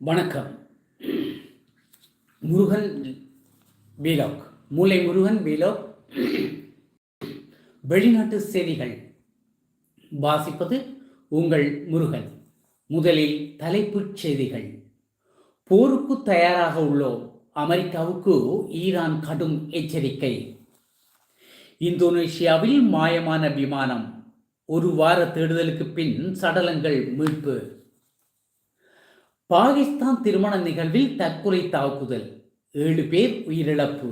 வணக்கம். முருகன் பீலாக். மூளை முருகன் பீலோக். வெளிநாட்டு செய்திகள் வாசிப்பது உங்கள் முருகன். முதலில் தலைப்புச் செய்திகள். போருக்கு தயாராக உள்ளோம் அமெரிக்காவுக்கு ஈரான் கடும் எச்சரிக்கை. இந்தோனேஷியாவில் மாயமான விமானம். ஒரு வார தேடுதலுக்கு பின் சடலங்கள் மீட்பு. பாகிஸ்தான் திருமண நிகழ்வில் தற்கொலை தாக்குதல். ஏழு பேர் உயிரிழப்பு.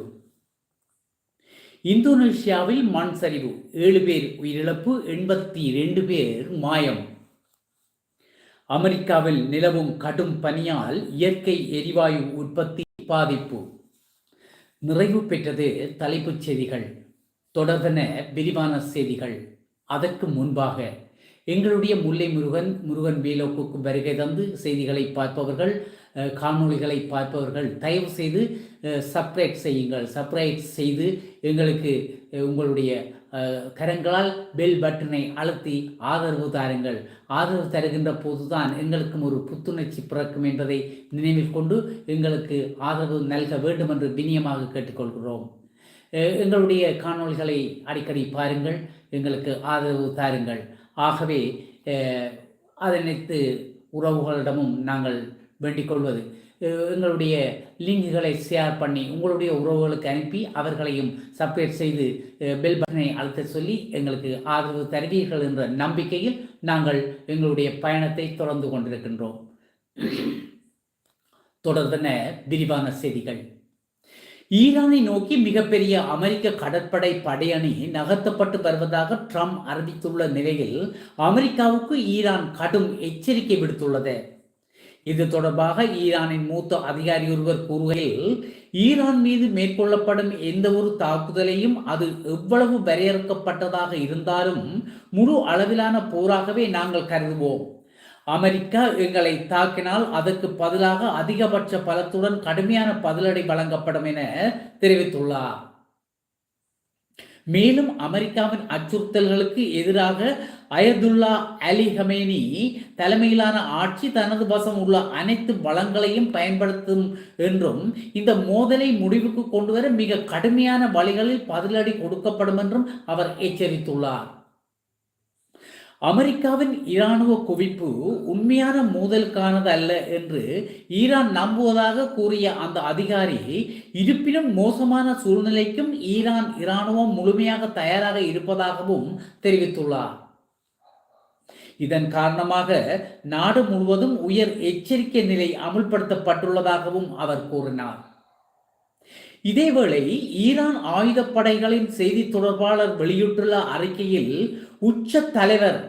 இந்தோனேஷியாவில் மண் சரிவு. ஏழு பேர் உயிரிழப்பு எண்பத்தி இரண்டு பேர் மாயம். அமெரிக்காவில் நிலவும் கடும் பனியால் இயற்கை எரிவாயு உற்பத்தி பாதிப்பு. நிறைவு பெற்றது தலைப்புச் செய்திகள். தொடர்பன விரிவான செய்திகள். அதற்கு முன்பாக எங்களுடைய முல்லை முருகன் முருகன் வீலோக்குக்கு வருகை தந்து செய்திகளை பார்ப்பவர்கள் காணொளிகளை பார்ப்பவர்கள் தயவு செய்து சப்ரேட் செய்யுங்கள். சப்ரைட் செய்து எங்களுக்கு உங்களுடைய கரங்களால் பெல் பட்டனை அழுத்தி ஆதரவு தாருங்கள். ஆதரவு தருகின்ற போதுதான் எங்களுக்கும் ஒரு புத்துணர்ச்சி பிறக்கும் என்பதை நினைவில் கொண்டு எங்களுக்கு ஆதரவு நல்க வேண்டும் என்று வினியமாக கேட்டுக்கொள்கிறோம். எங்களுடைய காணொளிகளை அடிக்கடி பாருங்கள் எங்களுக்கு ஆதரவு தாருங்கள். ஆகவே அதனைத்து உறவுகளிடமும் நாங்கள் வேண்டிக் கொள்வது. எங்களுடைய லிங்குகளை ஷேர் பண்ணி உங்களுடைய உறவுகளுக்கு அனுப்பி அவர்களையும் சப்ரேட் செய்து பெல் பட்டனை அழுத்த சொல்லி எங்களுக்கு ஆதரவு தருவீர்கள் என்ற நம்பிக்கையில் நாங்கள் எங்களுடைய பயணத்தை தொடர்ந்து கொண்டிருக்கின்றோம். தொடர்ந்தன விரிவான செய்திகள். ஈரானை நோக்கி மிகப்பெரிய அமெரிக்க கடற்படை படையணி நகர்த்தப்பட்டு வருவதாக ட்ரம்ப் அறிவித்துள்ள நிலையில் அமெரிக்காவுக்கு ஈரான் கடும் எச்சரிக்கை விடுத்துள்ளது. இது தொடர்பாக ஈரானின் மூத்த அதிகாரி ஒருவர் கூறுகையில் ஈரான் மீது மேற்கொள்ளப்படும் எந்த ஒரு தாக்குதலையும் அது எவ்வளவு வரையறுக்கப்பட்டதாக இருந்தாலும் முழு அளவிலான போராகவே நாங்கள் கருதுவோம். அமெரிக்கா எங்களை தாக்கினால் அதற்கு பதிலாக அதிகபட்ச பலத்துடன் கடுமையான பதிலடி வழங்கப்படும் என தெரிவித்துள்ளார். மேலும் அமெரிக்காவின் அச்சுறுத்தல்களுக்கு எதிராக அயதுல்லா அலி ஹமேனி தலைமையிலான ஆட்சி தனது வசம் உள்ள அனைத்து வளங்களையும் பயன்படுத்தும் என்றும் இந்த மோதலை முடிவுக்கு கொண்டுவர மிக கடுமையான வழிகளில் பதிலடி கொடுக்கப்படும் என்றும் அவர் எச்சரித்துள்ளார். அமெரிக்காவின் இராணுவ குவிப்பு உண்மையான மோதலுக்கானது அல்ல என்று ஈரான் நம்புவதாக கூறிய அந்த அதிகாரி இருப்பினும் மோசமான சூழ்நிலைக்கும் ஈரான் இராணுவம் முழுமையாக தயாராக இருப்பதாகவும் தெரிவித்துள்ளார். இதன் காரணமாக நாடு முழுவதும் உயர் எச்சரிக்கை நிலை அமுல்படுத்தப்பட்டுள்ளதாகவும் அவர் கூறினார். இதேவேளை ஈரான் ஆயுதப்படைகளின் செய்தி தொடர்பாளர் வெளியிட்டுள்ள அறிக்கையில் உச்ச தலைவர்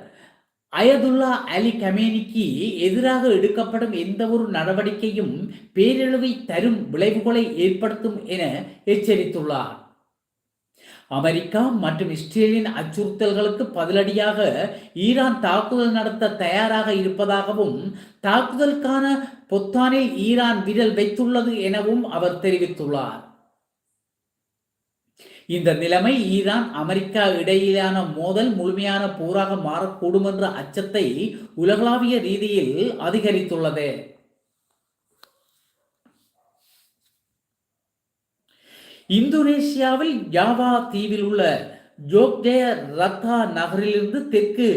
அயதுல்லா அலி கமேனிக்கு எதிராக எடுக்கப்படும் எந்த ஒரு நடவடிக்கையும் பேரழிவை தரும் விளைவுகளை ஏற்படுத்தும் என எச்சரித்துள்ளார். அமெரிக்கா மற்றும் இஸ்ரேலின் அச்சுறுத்தல்களுக்கு பதிலடியாக ஈரான் தாக்குதல் நடத்த தயாராக இருப்பதாகவும் தாக்குதலுக்கான பொத்தானில் ஈரான் விரல் வைத்துள்ளது எனவும் அவர் தெரிவித்துள்ளார். இந்த நிலைமை ஈரான் அமெரிக்கா இடையிலான மோதல் முழுமையான போராக மாறக்கூடும் என்ற அச்சத்தை உலகளாவிய ரீதியில் அதிகரித்துள்ளது. இந்தோனேஷியாவில் யாவா தீவில் உள்ள ஜோக்தே ரத்தா நகரிலிருந்து தெற்கு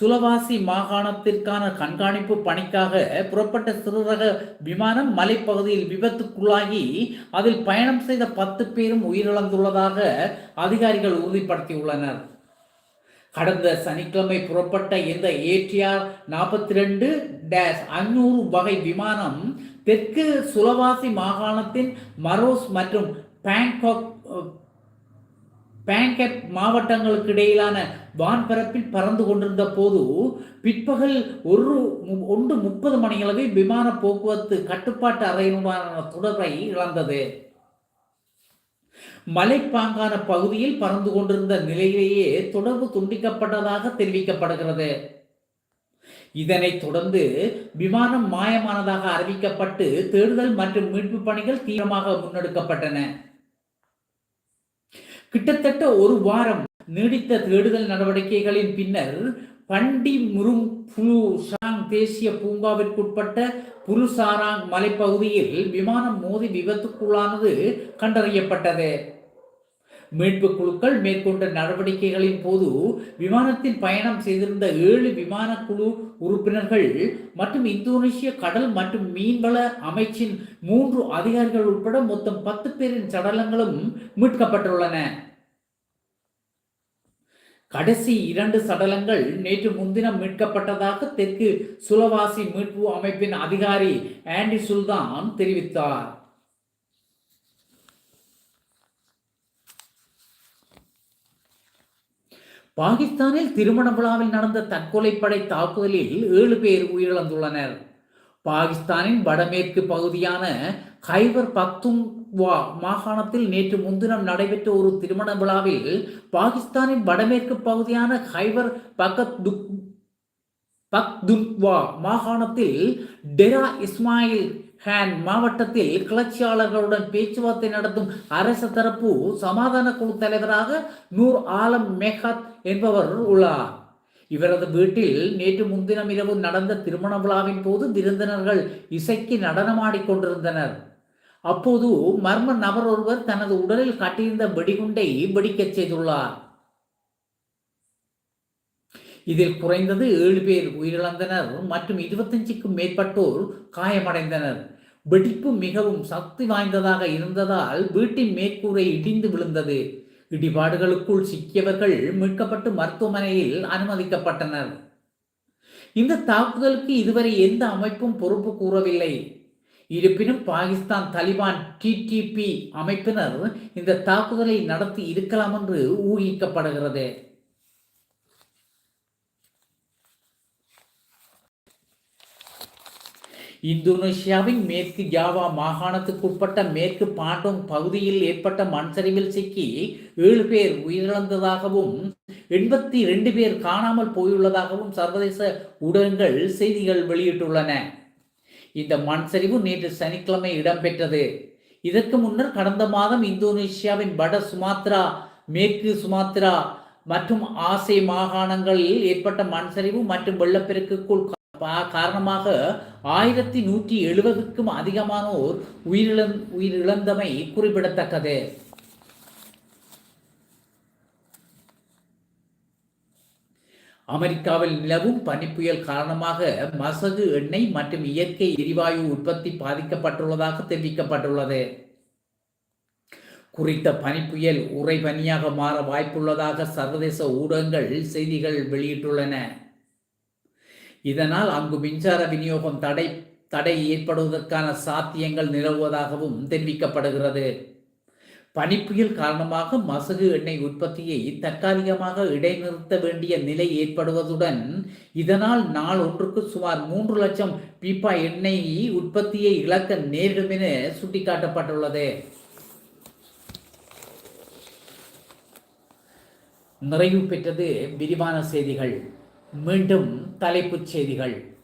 சுலவாசி மாகாணத்திற்கான கண்காணிப்பு பணிக்காக புறப்பட்ட சிறுரக விமானம் மலைப்பகுதியில் விபத்துக்குள்ளாகி அதில் பயணம் செய்த பத்து பேரும் உயிரிழந்துள்ளதாக அதிகாரிகள் உறுதிப்படுத்தியுள்ளனர். கடந்த சனிக்கிழமை புறப்பட்ட இந்த ஏடிஆர் நாற்பத்தி ரெண்டு டேஷ் அஞ்சூறு வகை விமானம் தெற்கு சுலவாசி மாகாணத்தின் மரோஸ் மற்றும் பேங்காக் பேங்கட் மாவட்டங்களுக்கு இடையிலான வான்பரப்பில் பறந்து கொண்டிருந்த போது பிற்பகல் ஒரு ஒன்று முப்பது மணியளவில் விமான போக்குவரத்து கட்டுப்பாட்டு அறையினுடான தொடர்பை இழந்தது. மலைப்பாங்கான பகுதியில் பறந்து கொண்டிருந்த நிலையிலேயே தொடர்பு துண்டிக்கப்பட்டதாக தெரிவிக்கப்படுகிறது. இதனைத் தொடர்ந்து விமானம் மாயமானதாக அறிவிக்கப்பட்டு தேடுதல் மற்றும் மீட்பு பணிகள் தீவிரமாக முன்னெடுக்கப்பட்டன. கிட்டத்தட்ட ஒரு வாரம் நீடித்த தேடுதல் நடவடிக்கைகளின் பின்னர் பண்டி முருங் புலு ஷாங் தேசிய பூங்காவிற்குட்பட்ட புலுசாராங் மலைப்பகுதியில் விமானம் மோதி விபத்துக்குள்ளானது கண்டறியப்பட்டது. மீட்பு குழுக்கள் மேற்கொண்ட நடவடிக்கைகளின் போது விமானத்தில் பயணம் செய்திருந்த ஏழு விமான குழு உறுப்பினர்கள் மற்றும் இந்தோனேஷிய கடல் மற்றும் மீன்வள அமைச்சின் மூன்று அதிகாரிகள் உட்பட மொத்தம் பத்து பேரின் சடலங்களும் மீட்கப்பட்டுள்ளன. கடைசி இரண்டு சடலங்கள் நேற்று முன்தினம் மீட்கப்பட்டதாக தெற்கு சுலவாசி மீட்பு அமைப்பின் அதிகாரி ஆண்டி சுல்தான் தெரிவித்தார். பாகிஸ்தானில் திருமண விழாவில் நடந்த தற்கொலைப்படை தாக்குதலில் ஏழு பேர் உயிரிழந்துள்ளனர். பாகிஸ்தானின் வடமேற்கு பகுதியான ஹைவர் பக்துங்வா மாகாணத்தில் நேற்று முன்தினம் நடைபெற்ற ஒரு திருமண விழாவில் பாகிஸ்தானின் வடமேற்கு பகுதியான ஹைவர் பகத் பக்துங்வா மாகாணத்தில் டெரா இஸ்மாயில் ஹேன் மாவட்டத்தில் கிளர்ச்சியாளர்களுடன் பேச்சுவார்த்தை நடத்தும் அரசு தரப்பு சமாதான குழு தலைவராக நூர் ஆலம் மெஹத் என்பவர் உள்ளார். இவரது வீட்டில் நேற்று முன்தினம் இரவு நடந்த திருமண விழாவின் போது விருந்தினர்கள் இசைக்கு நடனமாடிக் கொண்டிருந்தனர். அப்போது மர்ம நபர் ஒருவர் தனது உடலில் காட்டியிருந்த வெடிகுண்டை வெடிக்கச் செய்துள்ளார். இதில் குறைந்தது ஏழு பேர் உயிரிழந்தனர். மற்றும் இருபத்தஞ்சுக்கும் மேற்பட்டோர் காயமடைந்தனர். வெடிப்பு மிகவும் சக்தி வாய்ந்ததாக இருந்ததால் வீட்டின் மேற்கூரை இடிந்து விழுந்தது. இடிபாடுகளுக்குள் சிக்கியவர்கள் மீட்கப்பட்டு மருத்துவமனையில் அனுமதிக்கப்பட்டனர். இந்த தாக்குதலுக்கு இதுவரை எந்த அமைப்பும் பொறுப்பு கூறவில்லை. இருப்பினும் பாகிஸ்தான் தலிபான் டிடிபி அமைப்பினர் இந்த தாக்குதலை நடத்தி இருக்கலாம் என்று ஊகிக்கப்படுகிறது. இந்தோனேஷியாவின் மேற்கு ஜாவா மாகாணத்துக்குட்பட்ட மேற்கு பாண்டோங் பகுதியில் ஏற்பட்ட மண்சரிவில் சிக்கி ஏழு பேர் உயிரிழந்ததாகவும் எண்பத்தி ரெண்டு பேர் காணாமல் போயுள்ளதாகவும் சர்வதேச ஊடகங்கள் செய்திகள் வெளியிட்டுள்ளன. இந்த மண்சரிவு நேற்று சனிக்கிழமை இடம்பெற்றது. இதற்கு முன்னர் கடந்த மாதம் இந்தோனேஷியாவின் வட சுமாத்ரா மேற்கு சுமாத்ரா மற்றும் ஆசை மாகாணங்களில் ஏற்பட்ட மண்சரிவு மற்றும் வெள்ளப்பெருக்குக்குள் காரணமாக ஆயிரத்தி நூற்றி எழுபதுக்கும் அதிகமானோர் உயிரிழந் உயிரிழந்தமை குறிப்பிடத்தக்கது. அமெரிக்காவில் நிலவும் பனிப்புயல் காரணமாக மசகு எண்ணெய் மற்றும் இயற்கை எரிவாயு உற்பத்தி பாதிக்கப்பட்டுள்ளதாக தெரிவிக்கப்பட்டுள்ளது. குறித்த பனிப்புயல் உறைபனியாக மாற வாய்ப்புள்ளதாக சர்வதேச ஊடகங்கள் செய்திகள் வெளியிட்டுள்ளன. இதனால் அங்கு மின்சார விநியோகம் தடை தடை ஏற்படுவதற்கான சாத்தியங்கள் நிலவுவதாகவும் தெரிவிக்கப்படுகிறது. பனிப்புயல் காரணமாக மசகு எண்ணெய் உற்பத்தியை தற்காலிகமாக இடைநிறுத்த வேண்டிய நிலை ஏற்படுவதுடன் இதனால் நாள் ஒன்றுக்கு சுமார் மூன்று லட்சம் பீப்பா எண்ணெய் உற்பத்தியை இழக்க நேரிடும் என சுட்டிக்காட்டப்பட்டுள்ளது. நிறைவு பெற்றது விரிவான செய்திகள். மீண்டும் தலைப்புச் செய்திகள்.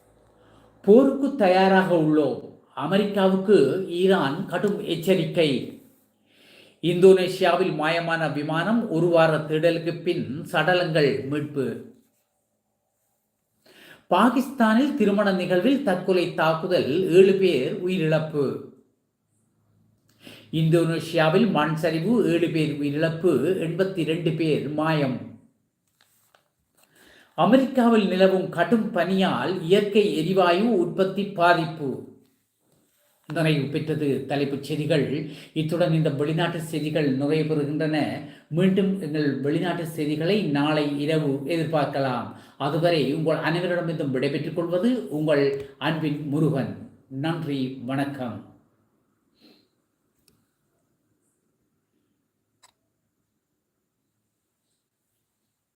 போருக்கு தயாராக உள்ளோம். அமெரிக்காவுக்கு ஈரான் கடும் எச்சரிக்கை. இந்தோனேஷியாவில் மாயமான விமானம் ஒரு வார திடலுக்கு பின் சடலங்கள் மீட்பு. பாகிஸ்தானில் திருமண நிகழ்வில் தற்கொலை தாக்குதல் ஏழு பேர் உயிரிழப்பு. இந்தோனேஷியாவில் மண் சரிவு ஏழு பேர் உயிரிழப்பு எண்பத்தி ரெண்டு பேர் மாயம். அமெரிக்காவில் நிலவும் கடும் பனியால் இயற்கை எரிவாயு உற்பத்தி பாதிப்பு. நிறைவு பெற்றது. தலைப்புச் செய்திகள். இத்துடன் இந்த வெளிநாட்டு செய்திகள் நிறைவு பெறுகின்றன. மீண்டும் எங்கள் வெளிநாட்டு செய்திகளை நாளை இரவு எதிர்பார்க்கலாம். அதுவரை உங்கள் அனைவரிடமிருந்தும் விடைபெற்றுக் கொள்வது உங்கள் அன்பின் முருகன். நன்றி. வணக்கம்.